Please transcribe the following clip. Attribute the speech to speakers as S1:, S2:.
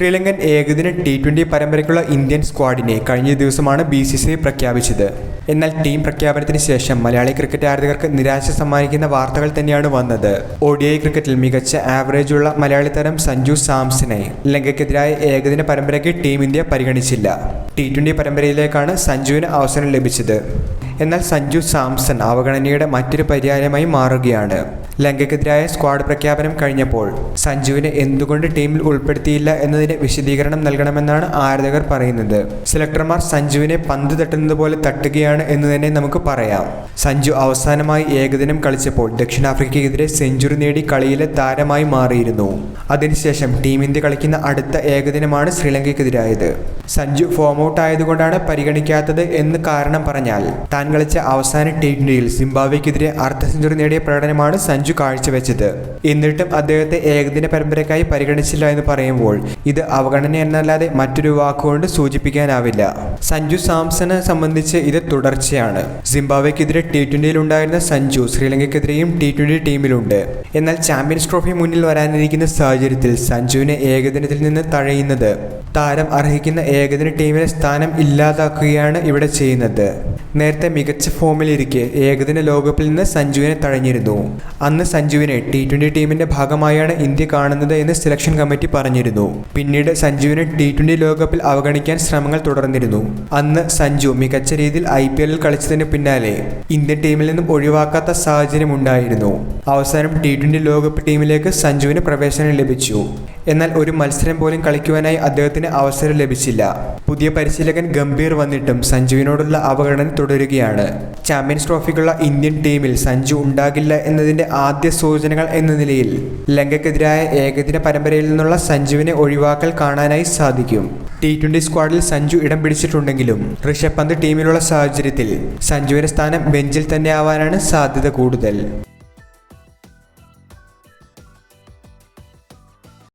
S1: ശ്രീലങ്കൻ ഏകദിന T twenty പരമ്പരയ്ക്കുള്ള Indian സ്ക്വാഡിനെ കഴിഞ്ഞ ദിവസമാണ് ബി സി സി പ്രഖ്യാപിച്ചത്. എന്നാൽ ടീം പ്രഖ്യാപനത്തിന് ശേഷം മലയാളി ക്രിക്കറ്റ് ആരാധകർക്ക് നിരാശ സമ്മാനിക്കുന്ന വാർത്തകൾ തന്നെയാണ് വന്നത്. ഒ ഡി ഐ ക്രിക്കറ്റിൽ മികച്ച ആവറേജുള്ള മലയാളി താരം സഞ്ജു സാംസനെ ലങ്കയ്ക്കെതിരായ ഏകദിന പരമ്പരയ്ക്ക് ടീം ഇന്ത്യ പരിഗണിച്ചില്ല. ടി ട്വന്റി പരമ്പരയിലേക്കാണ് സഞ്ജുവിന് അവസരം ലഭിച്ചത്. എന്നാൽ സഞ്ജു സാംസൺ അവഗണനയുടെ മറ്റൊരു പര്യായമായി മാറുകയാണ്. ലങ്കയ്ക്കെതിരായ സ്ക്വാഡ് പ്രഖ്യാപനം കഴിഞ്ഞപ്പോൾ സഞ്ജുവിനെ എന്തുകൊണ്ട് ടീമിൽ ഉൾപ്പെടുത്തിയില്ല എന്നതിന് വിശദീകരണം നൽകണമെന്നാണ് ആരാധകർ പറയുന്നത്. സെലക്ടർമാർ സഞ്ജുവിനെ പന്ത് തട്ടുന്നത് പോലെ തട്ടുകയാണ് എന്ന് തന്നെ നമുക്ക് പറയാം. സഞ്ജു അവസാനമായി ഏകദിനം കളിച്ചപ്പോൾ ദക്ഷിണാഫ്രിക്കയ്ക്കെതിരെ സെഞ്ചുറി നേടി കളിയിലെ താരമായി മാറിയിരുന്നു. അതിനുശേഷം ടീം ഇന്ത്യ കളിക്കുന്ന അടുത്ത ഏകദിനമാണ് ശ്രീലങ്കയ്ക്കെതിരായത്. സഞ്ജു ഫോം ഔട്ട് ആയതുകൊണ്ടാണ് പരിഗണിക്കാത്തത് എന്ന് കാരണം പറഞ്ഞാൽ താൻ കളിച്ച അവസാന ടി ട്വന്റിയിൽ സിംബാബ്വെക്കെതിരെ അർദ്ധ സെഞ്ചുറി നേടിയ പ്രകടനമാണ് സഞ്ജു കാഴ്ചവെച്ചത്. എന്നിട്ടും അദ്ദേഹത്തെ ഏകദിന പരമ്പരയ്ക്കായി പരിഗണിച്ചില്ല എന്ന് പറയുമ്പോൾ ഇത് അവഗണന എന്നല്ലാതെ മറ്റൊരു വാക്കുകൊണ്ട് സൂചിപ്പിക്കാനാവില്ല. സഞ്ജു സാംസനെ സംബന്ധിച്ച് ഇത് തുടർച്ചയാണ്. സിംബാബ്വെക്കെതിരെ ടി ട്വന്റിയിൽ ഉണ്ടായിരുന്ന സഞ്ജു ശ്രീലങ്കയ്ക്കെതിരെയും ടി ട്വന്റി ടീമിലുണ്ട്. എന്നാൽ ചാമ്പ്യൻസ് ട്രോഫി മുന്നിൽ വരാനിരിക്കുന്ന സാഹചര്യത്തിൽ സഞ്ജുവിനെ ഏകദിനത്തിൽ നിന്ന് തഴയുന്നത് താരം അർഹിക്കുന്ന ഏകദിന ടീമിലെ സ്ഥാനം ഇല്ലാതാക്കുകയാണ് ഇവിടെ ചെയ്യുന്നത്. നേരത്തെ മികച്ച ഫോമിലിരിക്കെ ഏകദിന ലോകകപ്പിൽ നിന്ന് സഞ്ജുവിനെ തഴഞ്ഞിരുന്നു. അന്ന് സഞ്ജുവിനെ ടി ട്വന്റി ടീമിന്റെ ഭാഗമായാണ് ഇന്ത്യ കാണുന്നത് എന്ന് സെലക്ഷൻ കമ്മിറ്റി പറഞ്ഞിരുന്നു. പിന്നീട് സഞ്ജുവിനെ ടി ട്വന്റി ലോകകപ്പിൽ അവഗണിക്കാൻ ശ്രമങ്ങൾ തുടർന്നിരുന്നു. അന്ന് സഞ്ജു മികച്ച രീതിയിൽ ഐ പി എല്ലിൽ കളിച്ചതിന് പിന്നാലെ ഇന്ത്യൻ ടീമിൽ നിന്നും ഒഴിവാക്കാത്ത സാഹചര്യം ഉണ്ടായിരുന്നു. അവസാനം ടി ട്വന്റി ലോകകപ്പ് ടീമിലേക്ക് സഞ്ജുവിന് പ്രവേശനം ലഭിച്ചു. എന്നാൽ ഒരു മത്സരം പോലും കളിക്കുവാനായി അദ്ദേഹത്തിന് അവസരം ലഭിച്ചില്ല. പുതിയ പരിശീലകൻ ഗംഭീർ വന്നിട്ടും സഞ്ജുവിനോടുള്ള അവഗണന തുടരുകയാണ്. ചാമ്പ്യൻസ് ട്രോഫിക്കുള്ള ഇന്ത്യൻ ടീമിൽ സഞ്ജു ഉണ്ടാകില്ല എന്നതിന്റെ ആദ്യ സൂചനകൾ എന്ന നിലയിൽ ലങ്കയ്ക്കെതിരായ ഏകദിന പരമ്പരയിൽ നിന്നുള്ള സഞ്ജുവിനെ ഒഴിവാക്കൽ കാണാനായി സാധിക്കും. ടി ട്വന്റി സ്ക്വാഡിൽ സഞ്ജു ഇടം പിടിച്ചിട്ടുണ്ടെങ്കിലും ഋഷഭ് പന്ത് ടീമിലുള്ള സാഹചര്യത്തിൽ സഞ്ജുവിന്റെ സ്ഥാനം ബെഞ്ചിൽ തന്നെ ആവാനാണ് സാധ്യത കൂടുതൽ.